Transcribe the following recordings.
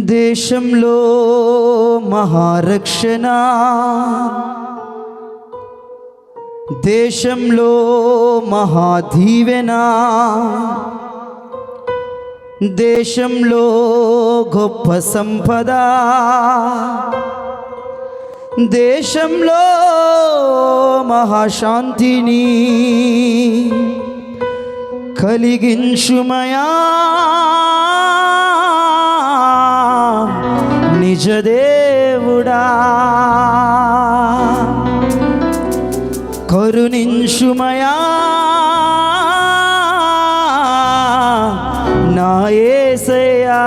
దేశంలో మహారక్షణ. దేశంలో మహాదీవెన. దేశంలో గొప్ప సంపద. దేశంలో మహాశాంతిని కలిగించుమయా. నిజదేవుడా. కరుణించుమయా. నాయసయా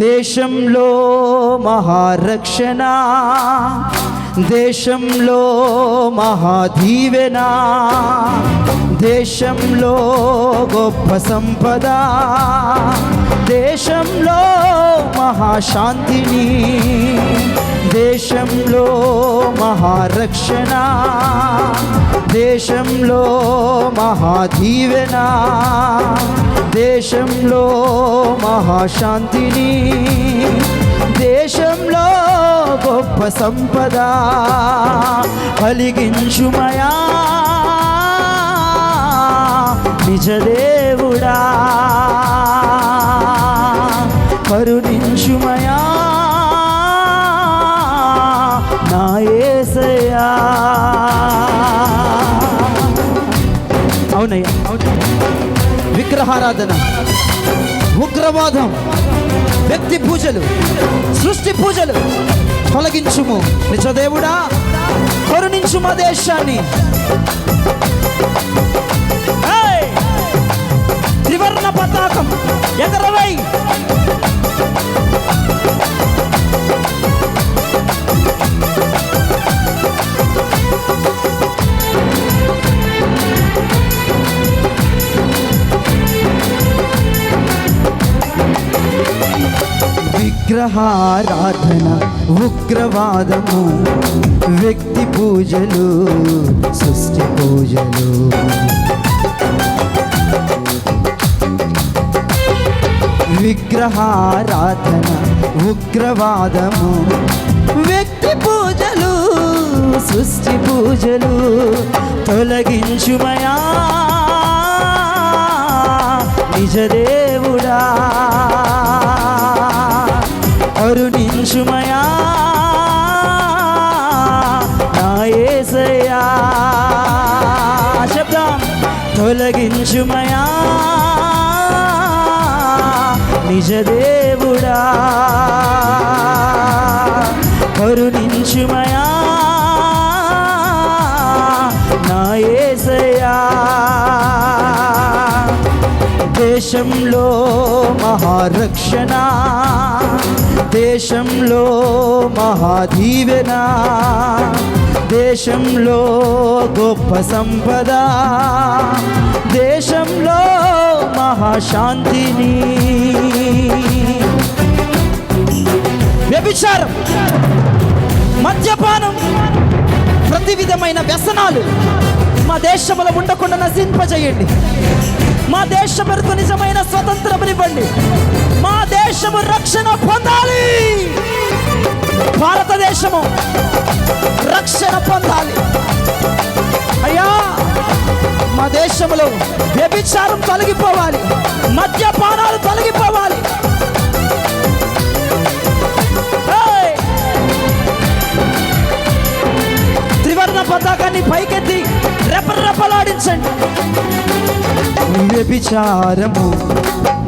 దేశంలో మహారక్షణ. దేశంలో మహాదీవెన దేశంలో గొప్ప సంపద దేశంలో మహాశాంతిని దేశంలో మహారక్షణ దేశంలో మహాదీవెన దేశంలో మహాశాంతిని దేశంలో గొప్ప సంపద కలిగించుమయా నిజదేవుడా కరుణించుమయా నా యేసయ్యా అవునయ్యా. విగ్రహారాధన ఉగ్రవాదం. వ్యక్తి పూజలు సృష్టి పూజలు తొలగించుము. నిజదేవుడా కరుణించు మా దేశాన్ని. త్రివర్ణ పతాకం ఎగరవై విగ్రహారాధన ఉగ్రవాదము వ్యక్తి పూజలు సృష్టి పూజలు. విగ్రహారాధన ఉగ్రవాదము వ్యక్తి పూజలు సృష్టి పూజలు తొలగించుమయా. నిజదేవుడా కరుణించుమయా. నా యేసయ్యా శబ్దం తొలగించుమయా. నిజదేవుడా కరుణించుమయా. నా యేసయ్యా దేశంలో మహారక్షణ దేశంలో మహాదీవెన దేశంలో గొప్ప సంపద దేశంలో మహాశాంతిని. వ్యభిచారం మద్యపానం ప్రతి విధమైన వ్యసనాలు మా దేశంలో ఉండకుండా నశింపజేయండి. మా దేశములకు నిజమైన స్వతంత్రమునివ్వండి మా దేశము రక్షణ పొందాలి. భారతదేశము రక్షణ పొందాలి. అయ్యా మా దేశంలో వ్యభిచారం తొలగిపోవాలి. మద్యపానాలు తొలగిపోవాలి. త్రివర్ణ పతాకాన్ని పైకెత్తి రెపరెపలాడించండి. వ్యభిచారము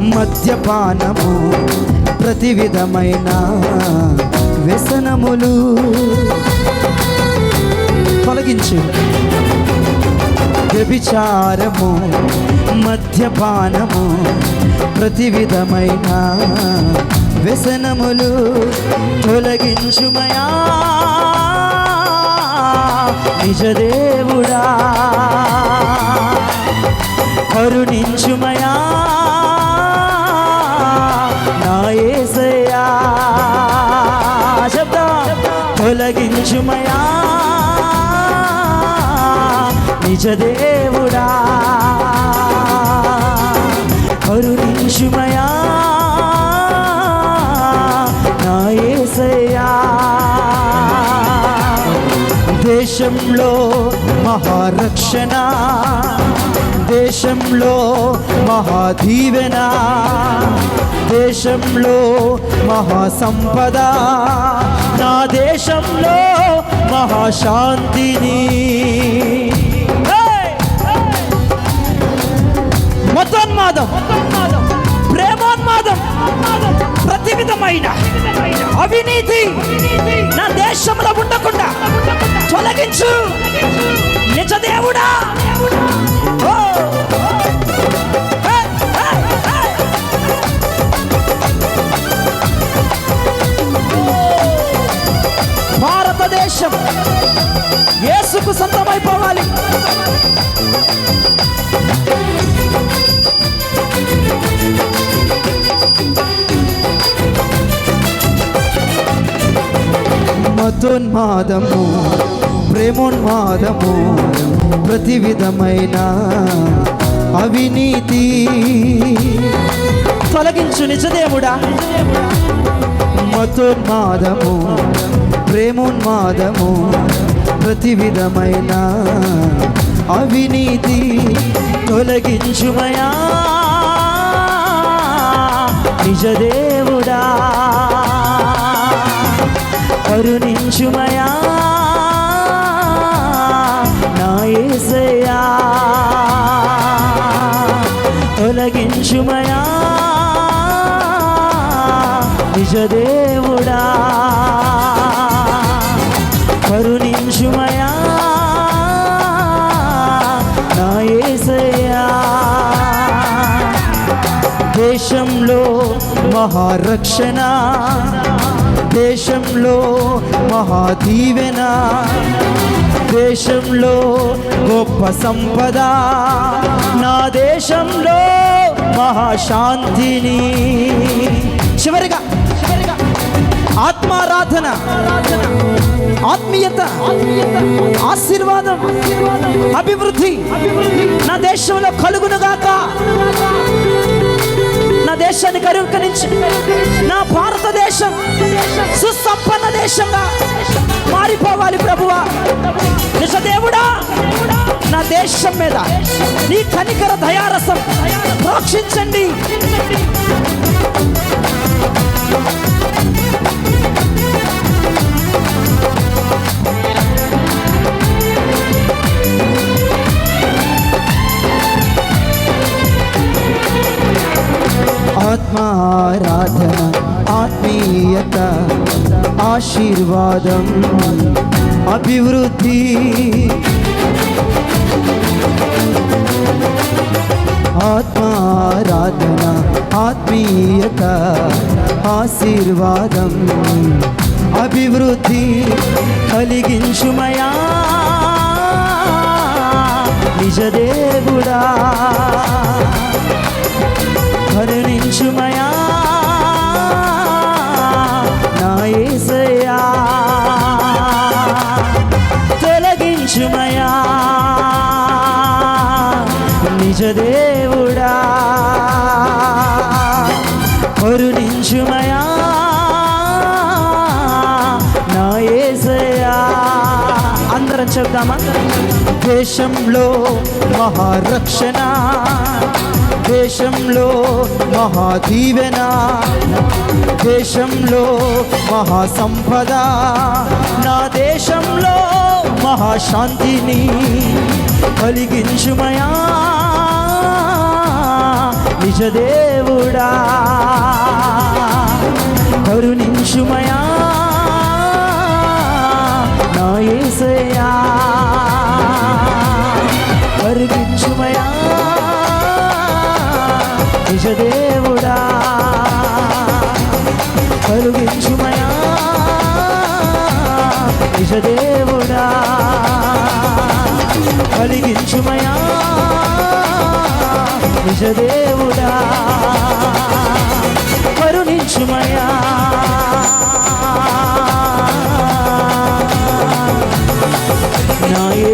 మద్యపానము ప్రతి విధమైన వ్యసనములు. తొలగించు. వ్యభిచారము మద్యపానము ప్రతి విధమైన వ్యసనములు తొలగించుమయా నిజదేవుడా కరుణించుమయా. నా యేసయ్యా చెప్దాం తొలగించుమయా. నిజదేవుడా కరుణించుమయా. నా దేశంలో మహారక్షణ. దేశంలో మహాదీవెన దేశంలో మహాసంపద నా దేశంలో మహాశాంతిని Hey! మతోన్మాదం విధమైన అవినీతి నా దేశంలో ఉండకుండా తొలగించు. నిజ దేవుడా. భారతదేశం యేసుకు సొంతమైపోవాలి. మతోన్మాదము ప్రేమోన్మాదము ప్రతి విధమైన అవినీతి. తొలగించు నిజదేవుడా. మతోన్మాదము ప్రేమోన్మాదము ప్రతి విధమైన అవినీతి. తొలగించుమయా నిజదేవుడా. కరుణించుమయా. నా ఏసయా తొలగించుమయా. నిజదేవుడా దేశంలో మహారక్షణ దేశంలో మహాదీవెన దేశంలో గొప్ప సంపద నా దేశంలో మహాశాంతిని. చివరిగా చివరిగా ఆత్మారాధన ఆత్మీయత ఆశీర్వాదం అభివృద్ధి నా దేశంలో కలుగునుగాక. దేశాన్ని కరుకరించి నా భారతదేశం సుసంపన్న దేశంగా మారిపోవాలి ప్రభువా. నిజదేవుడా నా దేశం మీద నీ కనికర దయారసం ప్రోక్షించండి ఆశీర్వాదం అభివృద్ధి. ఆత్మారాధన ఆత్మీయత ఆశీర్వాదం అభివృద్ధి కలిగించుమయా నిజదేవుడా కరుణించుమయా నా యేసయ్యా తొలగించుమయా నిజదేవుడా. కరుణించుమయా నా యేసయ్యా. అందరం చెప్దామా? దేశంలో మహారక్షణ. దేశంలో మహాదీవెన దేశంలో మహాసంపద నా దేశంలో మహాశాంతిని కలిగించుమయా? నిజదేవుడా కరుణించుమయా? నా ఏసయా కరుణించుమయా? నిజదేవుడా కరుగించుమయా నిజదేవుడా కలిగించుమయా నిజదేవుడా కరుణించుమయా. నా ఏ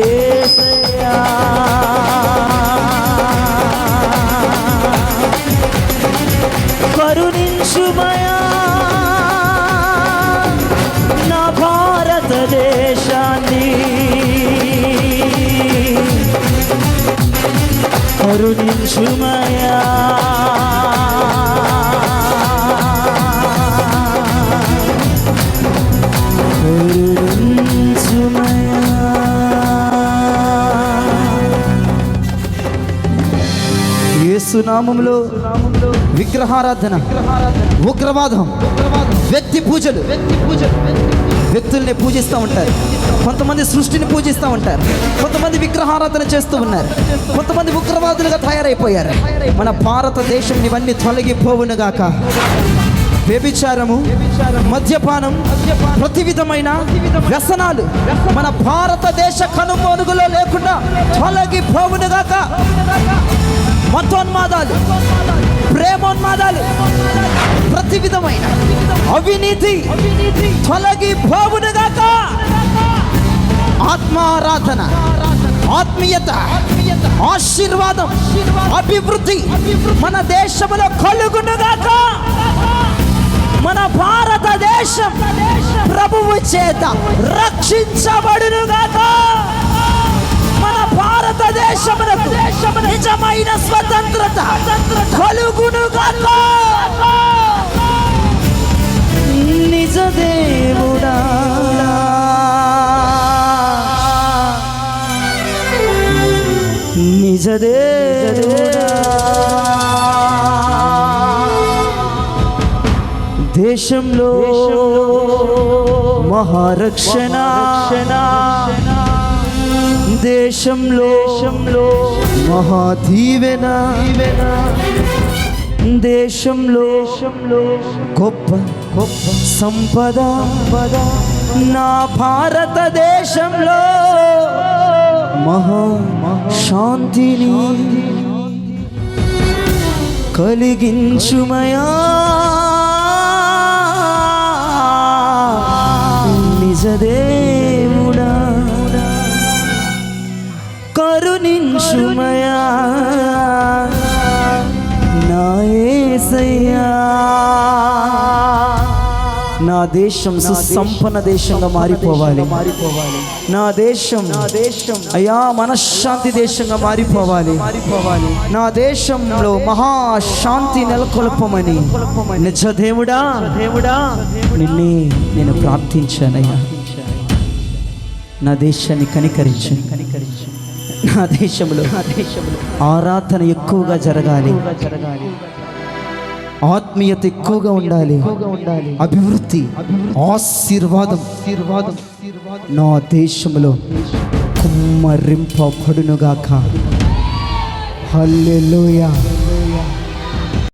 యేసునామంలో విగ్రహారాధన ఉగ్రవాదం వ్యక్తి పూజలు. వ్యక్తుల్ని పూజిస్తూ ఉంటారు. కొంతమంది సృష్టిని పూజిస్తూ ఉంటారు. కొంతమంది విగ్రహారాధన చేస్తూ ఉన్నారు. కొంతమంది ఉగ్రవాదులుగా తయారైపోయారు. మన భారతదేశం ఇవన్నీ తొలగిపోవునుగాక వ్యభిచారము మద్యపానం ప్రతి విధమైన వ్యసనాలు మన భారతదేశ కనుమోనుగులో లేకుండా తొలగిపోవునుగాక మతోన్మాదాలు ప్రేమోన్మాదాలు ప్రతి విధమైన అవినీతి తొలగి పోవునుగాక ఆత్మారాధన ఆత్మీయత ఆశీర్వాదం అభివృద్ధి మన దేశంలో కలుగునుగాక మన భారతదేశం ప్రభువు చేత రక్షించబడునుగాక భారతదేశమునకు నిజమైన స్వతంత్రత కలుగునుగాక. నిజ దేవుడా నిజ దేవుడా దేశంలో మహారక్షణ. దేశంలో మహాదీవెన దేశంలో గొప్ప గొప్ప సంపద నా భారతదేశంలో మహా శాంతిని కలిగించుమయా నిజదేవుడా కరుణించుమయా. నాయసయ్యా నా దేశం సుసంపన్న దేశంగా మారిపోవాలి. మారిపోవాలి నా దేశం నా దేశం అయ్యా మనశ్శాంతి దేశంగా మారిపోవాలి. మారిపోవాలి నా దేశంలో మహాశాంతి నెలకొల్పమని. నిజ దేవుడా దేవుడా నిన్నే నేను ప్రార్థించానయ్యా. నా దేశాన్ని కనికరించు కనికరించు. నా దేశంలో నా దేశంలో ఆరాధన ఎక్కువగా జరగాలి. జరగాలి. ఆత్మీయత ఎక్కువగా ఉండాలి. అభివృద్ధి ఆశీర్వాదం. ఆశీర్వాదం. నా దేశంలో కుమ్మరింపబడునుగాక. హల్లెలూయా.